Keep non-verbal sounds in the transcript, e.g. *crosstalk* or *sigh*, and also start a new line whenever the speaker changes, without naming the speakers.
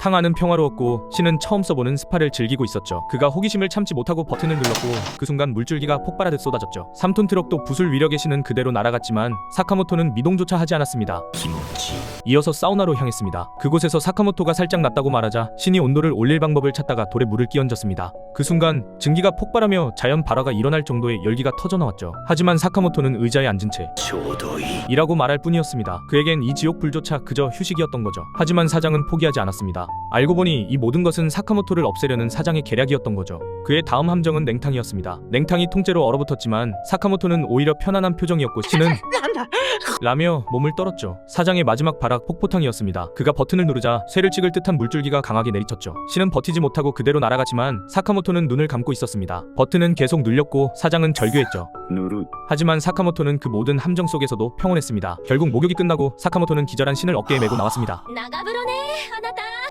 탕아는 평화로웠고 신은 처음 써보는 스파를 즐기고 있었죠. 그가 호기심을 참지 못하고 버튼을 눌렀고 그 순간 물줄기가 폭발하듯 쏟아졌죠. 3톤 트럭도 부술 위력의 신은 그대로 날아갔지만 사카모토는 미동조차 하지 않았습니다. 이어서 사우나로 향했습니다. 그곳에서 사카모토가 살짝 났다고 말하자 신이 온도를 올릴 방법을 찾다가 돌에 물을 끼얹었습니다. 그 순간 증기가 폭발하며 자연 발화가 일어날 정도의 열기가 터져 나왔죠. 하지만 사카모토는 의자에 앉은 채 이라고 말할 뿐이었습니다. 그에겐 이 지옥 불조차 그저 휴식이었던 거죠. 하지만 사장은 포기하지 않았습니다. 알고 보니 이 모든 것은 사카모토를 없애려는 사장의 계략이었던 거죠. 그의 다음 함정은 냉탕이었습니다. 냉탕이 통째로 얼어붙었지만 사카모토는 오히려 편안한 표정이었고 씨는 *laughs* 라며 몸을 떨었죠. 사장의 마지막 발악 폭포탕이었습니다. 그가 버튼을 누르자 쇠를 찍을 듯한 물줄기가 강하게 내리쳤죠. 씨는 버티지 못하고 그대로 날아갔지만 사카모토는 눈을 감고 있었습니다. 버튼은 계속 눌렸고 사장은 절규했죠. 하지만 사카모토는 그 모든 함정 속에서도 평온했습니다. 결국 목욕이 끝나고 사카모토는 기절한 신을 어깨에 메고 나왔습니다.
나가브로네, 하나다.